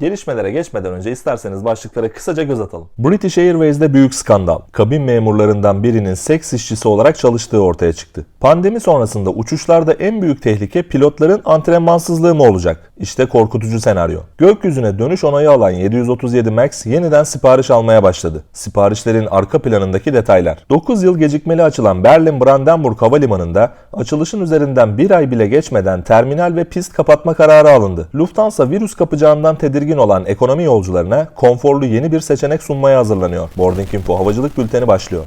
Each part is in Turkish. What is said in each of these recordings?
Gelişmelere geçmeden önce isterseniz başlıklara kısaca göz atalım. British Airways'de büyük skandal. Kabin memurlarından birinin seks işçisi olarak çalıştığı ortaya çıktı. Pandemi sonrasında uçuşlarda en büyük tehlike pilotların antrenmansızlığı mı olacak? İşte korkutucu senaryo. Gökyüzüne dönüş onayı alan 737 MAX yeniden sipariş almaya başladı. Siparişlerin arka planındaki detaylar. 9 yıl gecikmeli açılan Berlin Brandenburg Havalimanı'nda açılışın üzerinden bir ay bile geçmeden terminal ve pist kapatma kararı alındı. Lufthansa virüs kapacağından tedirgin olan ekonomi yolcularına konforlu yeni bir seçenek sunmaya hazırlanıyor. Boarding Info havacılık bülteni başlıyor.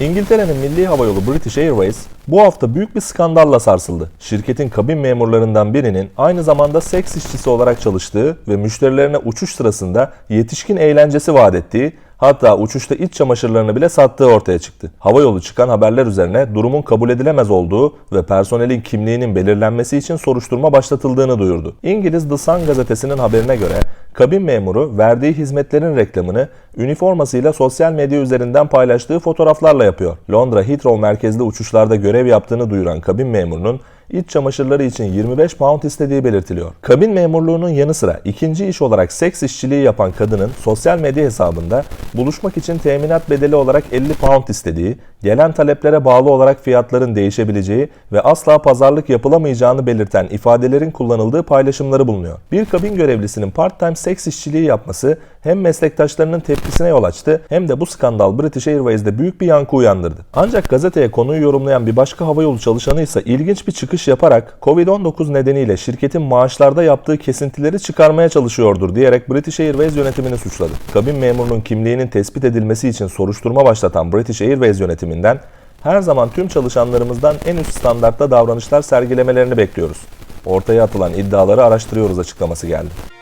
İngiltere'nin milli havayolu British Airways bu hafta büyük bir skandalla sarsıldı. Şirketin kabin memurlarından birinin aynı zamanda seks işçisi olarak çalıştığı ve müşterilerine uçuş sırasında yetişkin eğlencesi vaat ettiği Hatta uçuşta iç çamaşırlarını bile sattığı ortaya çıktı. Havayolu çıkan haberler üzerine durumun kabul edilemez olduğu ve personelin kimliğinin belirlenmesi için soruşturma başlatıldığını duyurdu. İngiliz The Sun gazetesinin haberine göre kabin memuru verdiği hizmetlerin reklamını üniformasıyla sosyal medya üzerinden paylaştığı fotoğraflarla yapıyor. Londra Heathrow merkezli uçuşlarda görev yaptığını duyuran kabin memurunun iç çamaşırları için 25 pound istediği belirtiliyor. Kabin memurluğunun yanı sıra ikinci iş olarak seks işçiliği yapan kadının sosyal medya hesabında buluşmak için teminat bedeli olarak 50 pound istediği, gelen taleplere bağlı olarak fiyatların değişebileceği ve asla pazarlık yapılamayacağını belirten ifadelerin kullanıldığı paylaşımları bulunuyor. Bir kabin görevlisinin part-time seks işçiliği yapması hem meslektaşlarının tepkisine yol açtı hem de bu skandal British Airways'de büyük bir yankı uyandırdı. Ancak gazeteye konuyu yorumlayan bir başka havayolu çalışanı ise ilginç bir çıkış yaparak Covid-19 nedeniyle şirketin maaşlarda yaptığı kesintileri çıkarmaya çalışıyordur diyerek British Airways yönetimini suçladı. Kabin memurunun kimliğinin tespit edilmesi için soruşturma başlatan British Airways yönetiminden her zaman tüm çalışanlarımızdan en üst standartta davranışlar sergilemelerini bekliyoruz. Ortaya atılan iddiaları araştırıyoruz açıklaması geldi.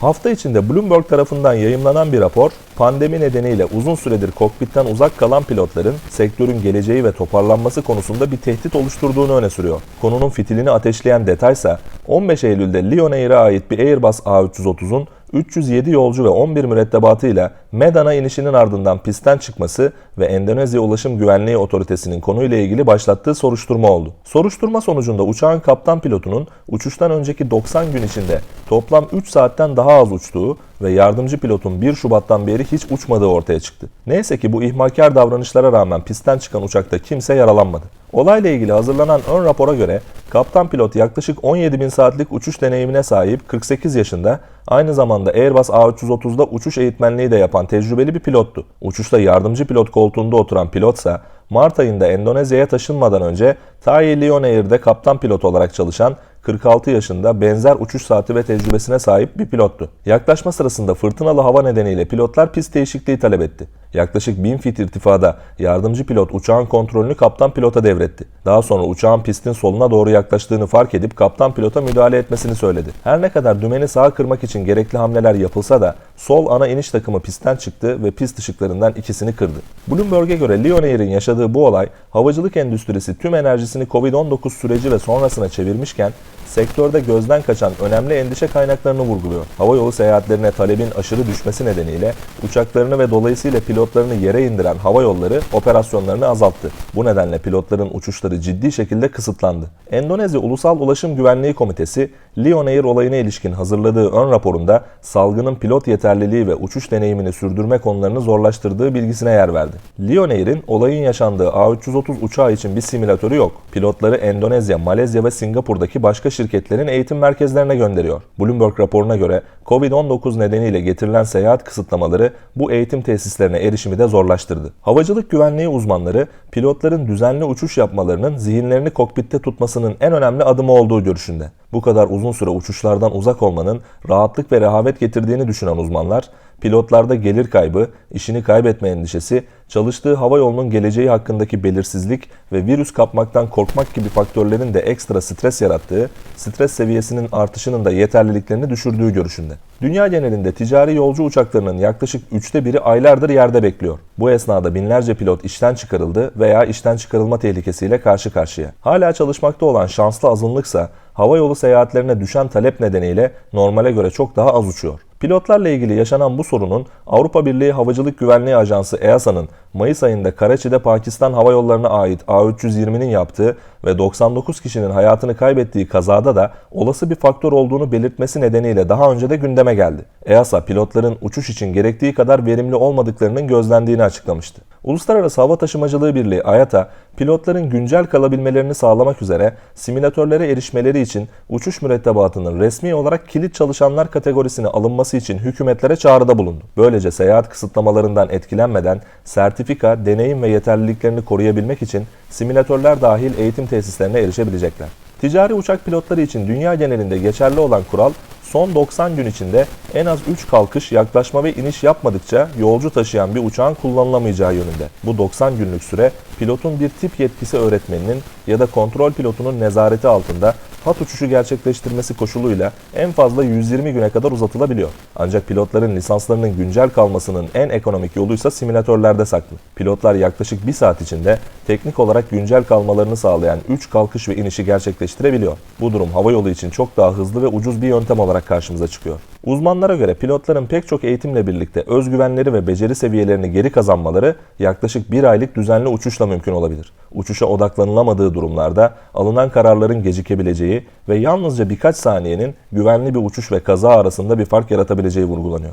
Hafta içinde Bloomberg tarafından yayımlanan bir rapor, pandemi nedeniyle uzun süredir kokpitten uzak kalan pilotların sektörün geleceği ve toparlanması konusunda bir tehdit oluşturduğunu öne sürüyor. Konunun fitilini ateşleyen detaysa 15 Eylül'de Lion Air'e ait bir Airbus A330'un 307 yolcu ve 11 mürettebatıyla Medan'a inişinin ardından pistten çıkması ve Endonezya Ulaşım Güvenliği Otoritesi'nin konuyla ilgili başlattığı soruşturma oldu. Soruşturma sonucunda uçağın kaptan pilotunun uçuştan önceki 90 gün içinde toplam 3 saatten daha az uçtuğu ve yardımcı pilotun 1 Şubat'tan beri hiç uçmadığı ortaya çıktı. Neyse ki bu ihmalkar davranışlara rağmen pistten çıkan uçakta kimse yaralanmadı. Olayla ilgili hazırlanan ön rapora göre kaptan pilot yaklaşık 17 bin saatlik uçuş deneyimine sahip 48 yaşında aynı zamanda Airbus A330'da uçuş eğitmenliği de yapan tecrübeli bir pilottu. Uçuşta yardımcı pilot koltuğunda oturan pilotsa Mart ayında Endonezya'ya taşınmadan önce Thai Lion Air'de kaptan pilot olarak çalışan 46 yaşında benzer uçuş saati ve tecrübesine sahip bir pilottu. Yaklaşma sırasında fırtınalı hava nedeniyle pilotlar pist değişikliği talep etti. Yaklaşık 1000 fit irtifada yardımcı pilot uçağın kontrolünü kaptan pilota devretti. Daha sonra uçağın pistin soluna doğru yaklaştığını fark edip kaptan pilota müdahale etmesini söyledi. Her ne kadar dümeni sağa kırmak için gerekli hamleler yapılsa da sol ana iniş takımı pistten çıktı ve pist ışıklarından ikisini kırdı. Bloomberg'e göre Lion Air'in yaşadığı bu olay havacılık endüstrisi tüm enerjisini Covid-19 süreci ve sonrasına çevirmişken sektörde gözden kaçan önemli endişe kaynaklarını vurguluyor. Havayolu seyahatlerine talebin aşırı düşmesi nedeniyle uçaklarını ve dolayısıyla pilotlarını yere indiren hava yolları operasyonlarını azalttı. Bu nedenle pilotların uçuşları ciddi şekilde kısıtlandı. Endonezya Ulusal Ulaşım Güvenliği Komitesi, Lion Air olayına ilişkin hazırladığı ön raporunda salgının pilot yeterliliği ve uçuş deneyimini sürdürme konularını zorlaştırdığı bilgisine yer verdi. Lion Air'in olayın yaşandığı A330 uçağı için bir simülatörü yok. Pilotları Endonezya, Malezya ve Singapur'daki başka şirketlerin eğitim merkezlerine gönderiyor. Bloomberg raporuna göre Covid-19 nedeniyle getirilen seyahat kısıtlamaları bu eğitim tesislerine erişimi de zorlaştırdı. Havacılık güvenliği uzmanları pilotların düzenli uçuş yapmalarının zihinlerini kokpitte tutmasının en önemli adımı olduğu görüşünde. Bu kadar uzun süre uçuşlardan uzak olmanın rahatlık ve rehavet getirdiğini düşünen uzmanlar, pilotlarda gelir kaybı, işini kaybetme endişesi, çalıştığı hava yolunun geleceği hakkındaki belirsizlik ve virüs kapmaktan korkmak gibi faktörlerin de ekstra stres yarattığı, stres seviyesinin artışının da yeterliliklerini düşürdüğü görüşünde. Dünya genelinde ticari yolcu uçaklarının yaklaşık üçte biri aylardır yerde bekliyor. Bu esnada binlerce pilot işten çıkarıldı veya işten çıkarılma tehlikesiyle karşı karşıya. Hala çalışmakta olan şanslı azınlıksa hava yolu seyahatlerine düşen talep nedeniyle normale göre çok daha az uçuyor. Pilotlarla ilgili yaşanan bu sorunun Avrupa Birliği Havacılık Güvenliği Ajansı EASA'nın Mayıs ayında Karachi'de Pakistan Hava Yolları'na ait A320'nin yaptığı ve 99 kişinin hayatını kaybettiği kazada da olası bir faktör olduğunu belirtmesi nedeniyle daha önce de gündeme geldi. EASA pilotların uçuş için gerektiği kadar verimli olmadıklarının gözlendiğini açıklamıştı. Uluslararası Hava Taşımacılığı Birliği IATA, pilotların güncel kalabilmelerini sağlamak üzere simülatörlere erişmeleri için uçuş mürettebatının resmi olarak kilit çalışanlar kategorisine alınması için hükümetlere çağrıda bulundu. Böylece seyahat kısıtlamalarından etkilenmeden sertifika, deneyim ve yeterliliklerini koruyabilmek için simülatörler dahil eğitim tesislerine erişebilecekler. Ticari uçak pilotları için dünya genelinde geçerli olan kural son 90 gün içinde en az 3 kalkış, yaklaşma ve iniş yapmadıkça yolcu taşıyan bir uçağın kullanılamayacağı yönünde. Bu 90 günlük süre pilotun bir tip yetkisi öğretmeninin ya da kontrol pilotunun nezareti altında hat uçuşu gerçekleştirmesi koşuluyla en fazla 120 güne kadar uzatılabiliyor. Ancak pilotların lisanslarının güncel kalmasının en ekonomik yoluysa simülatörlerde saklı. Pilotlar yaklaşık 1 saat içinde teknik olarak güncel kalmalarını sağlayan 3 kalkış ve inişi gerçekleştirebiliyor. Bu durum havayolu için çok daha hızlı ve ucuz bir yöntem olarak karşımıza çıkıyor. Uzmanlara göre pilotların pek çok eğitimle birlikte özgüvenleri ve beceri seviyelerini geri kazanmaları yaklaşık bir aylık düzenli uçuşla mümkün olabilir. Uçuşa odaklanılamadığı durumlarda alınan kararların gecikebileceği ve yalnızca birkaç saniyenin güvenli bir uçuş ve kaza arasında bir fark yaratabileceği vurgulanıyor.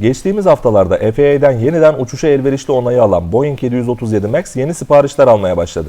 Geçtiğimiz haftalarda FAA'den yeniden uçuşa elverişli onayı alan Boeing 737 MAX yeni siparişler almaya başladı.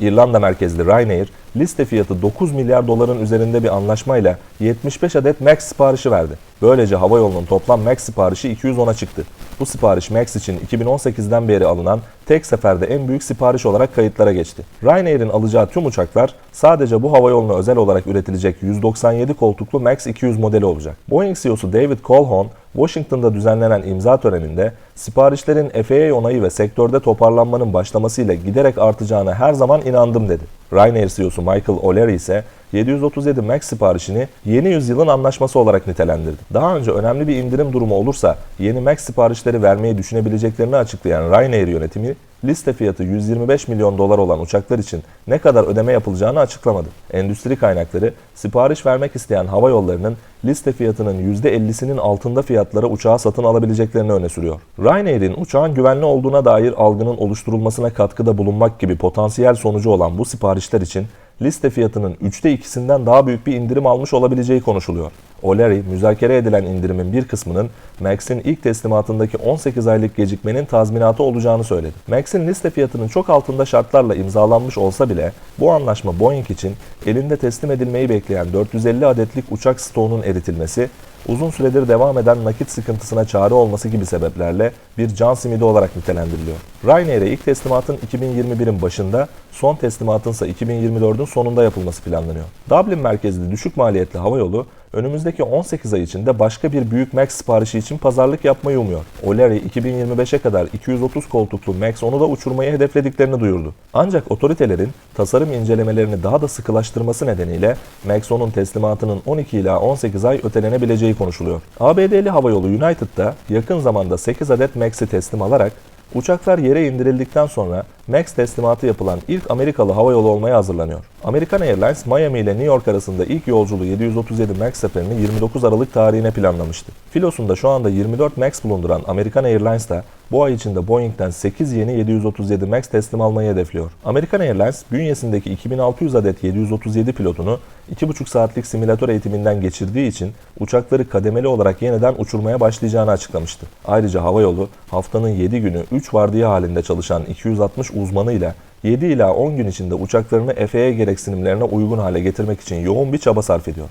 İrlanda merkezli Ryanair, liste fiyatı 9 milyar doların üzerinde bir anlaşmayla 75 adet MAX siparişi verdi. Böylece havayolunun toplam MAX siparişi 210'a çıktı. Bu sipariş MAX için 2018'den beri alınan tek seferde en büyük sipariş olarak kayıtlara geçti. Ryanair'in alacağı tüm uçaklar sadece bu havayoluna özel olarak üretilecek 197 koltuklu MAX 200 modeli olacak. Boeing CEO'su David Colhoun, Washington'da düzenlenen imza töreninde siparişlerin FAA onayı ve sektörde toparlanmanın başlamasıyla giderek artacağına her zaman inandım dedi. Ryanair CEO'su Michael O'Leary ise 737 MAX siparişini yeni yüzyılın anlaşması olarak nitelendirdi. Daha önce önemli bir indirim durumu olursa yeni MAX siparişleri vermeyi düşünebileceklerini açıklayan Ryanair yönetimi liste fiyatı 125 milyon dolar olan uçaklar için ne kadar ödeme yapılacağını açıklamadı. Endüstri kaynakları sipariş vermek isteyen hava yollarının liste fiyatının %50'sinin altında fiyatlara uçağı satın alabileceklerini öne sürüyor. Ryanair'in uçağın güvenli olduğuna dair algının oluşturulmasına katkıda bulunmak gibi potansiyel sonucu olan bu siparişler için liste fiyatının üçte ikisinden daha büyük bir indirim almış olabileceği konuşuluyor. O'Leary, müzakere edilen indirimin bir kısmının Max'in ilk teslimatındaki 18 aylık gecikmenin tazminatı olacağını söyledi. Max'in liste fiyatının çok altında şartlarla imzalanmış olsa bile bu anlaşma Boeing için elinde teslim edilmeyi bekleyen 450 adetlik uçak stoğunun eritilmesi, uzun süredir devam eden nakit sıkıntısına çare olması gibi sebeplerle bir can simidi olarak nitelendiriliyor. Ryanair'e ilk teslimatın 2021'in başında, son teslimatın ise 2024'ün sonunda yapılması planlanıyor. Dublin merkezli düşük maliyetli havayolu önümüzdeki 18 ay içinde başka bir büyük MAX siparişi için pazarlık yapmayı umuyor. O'Leary 2025'e kadar 230 koltuklu MAX onu da uçurmayı hedeflediklerini duyurdu. Ancak otoritelerin tasarım incelemelerini daha da sıkılaştırması nedeniyle MAX 10'un teslimatının 12 ila 18 ay ötelenebileceği konuşuluyor. ABD'li havayolu United'da yakın zamanda 8 adet MAX'i teslim alarak Uçaklar yere indirildikten sonra MAX teslimatı yapılan ilk Amerikalı havayolu olmaya hazırlanıyor. American Airlines Miami ile New York arasında ilk yolculuğu 737 MAX seferini 29 Aralık tarihine planlamıştı. Filosunda şu anda 24 MAX bulunduran American Airlines da bu ay içinde Boeing'den 8 yeni 737 MAX teslim almayı hedefliyor. American Airlines bünyesindeki 2600 adet 737 pilotunu 2,5 saatlik simülatör eğitiminden geçirdiği için uçakları kademeli olarak yeniden uçurmaya başlayacağını açıklamıştı. Ayrıca havayolu haftanın 7 günü 3 vardiya halinde çalışan 260 uzmanıyla 7 ila 10 gün içinde uçaklarını FAA gereksinimlerine uygun hale getirmek için yoğun bir çaba sarf ediyor.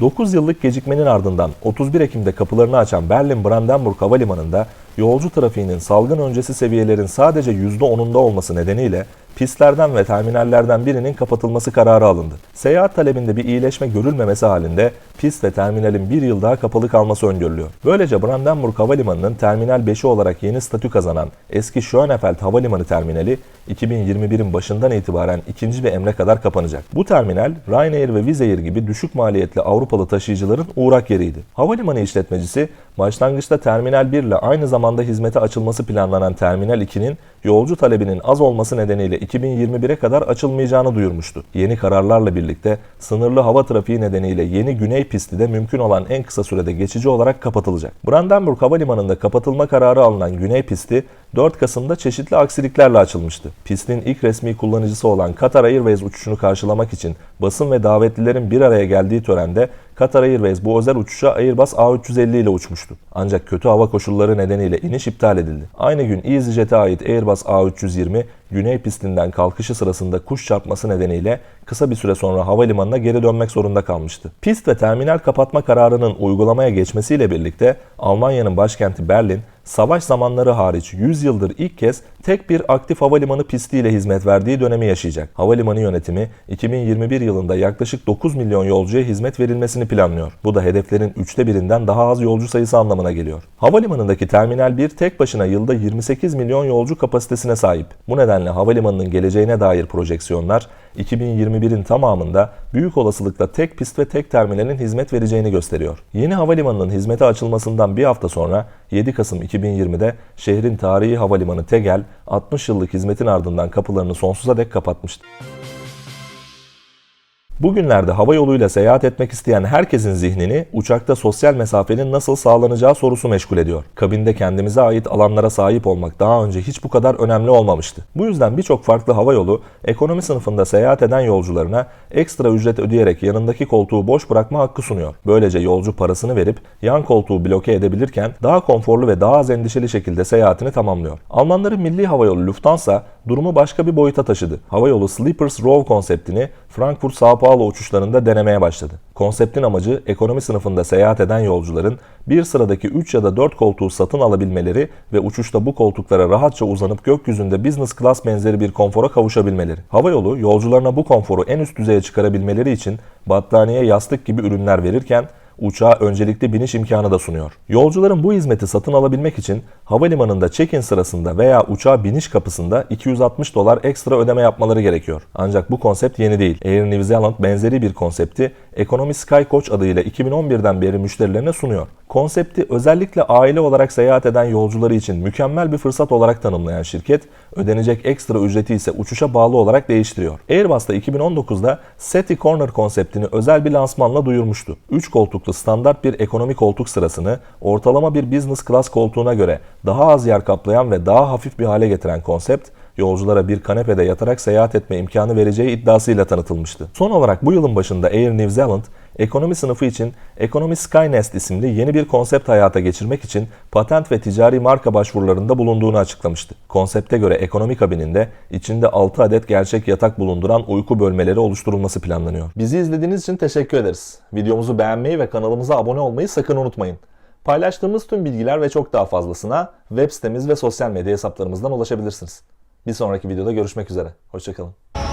9 yıllık gecikmenin ardından 31 Ekim'de kapılarını açan Berlin Brandenburg Havalimanı'nda yolcu trafiğinin salgın öncesi seviyelerin sadece %10'unda olması nedeniyle pistlerden ve terminallerden birinin kapatılması kararı alındı. Seyahat talebinde bir iyileşme görülmemesi halinde pist ve terminalin bir yıl daha kapalı kalması öngörülüyor. Böylece Brandenburg Havalimanı'nın Terminal 5'i olarak yeni statü kazanan eski Schönefeld Havalimanı terminali 2021'in başından itibaren ikinci bir emre kadar kapanacak. Bu terminal Ryanair ve Wizz Air gibi düşük maliyetli Avrupalı taşıyıcıların uğrak yeriydi. Havalimanı işletmecisi Başlangıçta Terminal 1 ile aynı zamanda hizmete açılması planlanan Terminal 2'nin yolcu talebinin az olması nedeniyle 2021'e kadar açılmayacağını duyurmuştu. Yeni kararlarla birlikte sınırlı hava trafiği nedeniyle yeni güney pisti de mümkün olan en kısa sürede geçici olarak kapatılacak. Brandenburg Havalimanı'nda kapatılma kararı alınan güney pisti 4 Kasım'da çeşitli aksiliklerle açılmıştı. Pistin ilk resmi kullanıcısı olan Qatar Airways uçuşunu karşılamak için basın ve davetlilerin bir araya geldiği törende Qatar Airways bu özel uçuşa Airbus A350 ile uçmuştu. Ancak kötü hava koşulları nedeniyle iniş iptal edildi. Aynı gün EasyJet'e ait Airbus A320 güney pistinden kalkışı sırasında kuş çarpması nedeniyle kısa bir süre sonra havalimanına geri dönmek zorunda kalmıştı. Pist ve terminal kapatma kararının uygulamaya geçmesiyle birlikte Almanya'nın başkenti Berlin savaş zamanları hariç 100 yıldır ilk kez tek bir aktif havalimanı pistiyle hizmet verdiği dönemi yaşayacak. Havalimanı yönetimi 2021 yılında yaklaşık 9 milyon yolcuya hizmet verilmesini planlıyor. Bu da hedeflerin üçte birinden daha az yolcu sayısı anlamına geliyor. Havalimanındaki Terminal 1 tek başına yılda 28 milyon yolcu kapasitesine sahip. Bu nedenle havalimanının geleceğine dair projeksiyonlar 2021'in tamamında büyük olasılıkla tek pist ve tek terminalin hizmet vereceğini gösteriyor. Yeni havalimanının hizmete açılmasından bir hafta sonra 7 Kasım 2020'de şehrin tarihi havalimanı Tegel 60 yıllık hizmetin ardından kapılarını sonsuza dek kapatmıştı. Bugünlerde hava yoluyla seyahat etmek isteyen herkesin zihnini uçakta sosyal mesafenin nasıl sağlanacağı sorusu meşgul ediyor. Kabinde kendimize ait alanlara sahip olmak daha önce hiç bu kadar önemli olmamıştı. Bu yüzden birçok farklı hava yolu ekonomi sınıfında seyahat eden yolcularına ekstra ücret ödeyerek yanındaki koltuğu boş bırakma hakkı sunuyor. Böylece yolcu parasını verip yan koltuğu bloke edebilirken daha konforlu ve daha az endişeli şekilde seyahatini tamamlıyor. Almanların milli havayolu Lufthansa durumu başka bir boyuta taşıdı. Havayolu Sleepers Row konseptini Frankfurt Sao Paulo uçuşlarında denemeye başladı. Konseptin amacı ekonomi sınıfında seyahat eden yolcuların bir sıradaki 3 ya da 4 koltuğu satın alabilmeleri ve uçuşta bu koltuklara rahatça uzanıp gökyüzünde business class benzeri bir konfora kavuşabilmeleri. Havayolu yolcularına bu konforu en üst düzeye çıkarabilmeleri için battaniye, yastık gibi ürünler verirken uçağa öncelikli biniş imkanı da sunuyor. Yolcuların bu hizmeti satın alabilmek için havalimanında check-in sırasında veya uçağa biniş kapısında 260 dolar ekstra ödeme yapmaları gerekiyor. Ancak bu konsept yeni değil. Air New Zealand benzeri bir konsepti Economy Sky Coach adıyla 2011'den beri müşterilerine sunuyor. Konsepti özellikle aile olarak seyahat eden yolcuları için mükemmel bir fırsat olarak tanımlayan şirket, ödenecek ekstra ücreti ise uçuşa bağlı olarak değiştiriyor. Airbus da 2019'da SETI Corner konseptini özel bir lansmanla duyurmuştu. 3 koltuklu standart bir ekonomi koltuk sırasını ortalama bir business class koltuğuna göre daha az yer kaplayan ve daha hafif bir hale getiren konsept, yolculara bir kanepede yatarak seyahat etme imkanı vereceği iddiasıyla tanıtılmıştı. Son olarak bu yılın başında Air New Zealand, ekonomi sınıfı için Economy Skynest isimli yeni bir konsept hayata geçirmek için patent ve ticari marka başvurularında bulunduğunu açıklamıştı. Konsepte göre ekonomi kabininde içinde 6 adet gerçek yatak bulunduran uyku bölmeleri oluşturulması planlanıyor. Bizi izlediğiniz için teşekkür ederiz. Videomuzu beğenmeyi ve kanalımıza abone olmayı sakın unutmayın. Paylaştığımız tüm bilgiler ve çok daha fazlasına web sitemiz ve sosyal medya hesaplarımızdan ulaşabilirsiniz. Bir sonraki videoda görüşmek üzere. Hoşçakalın.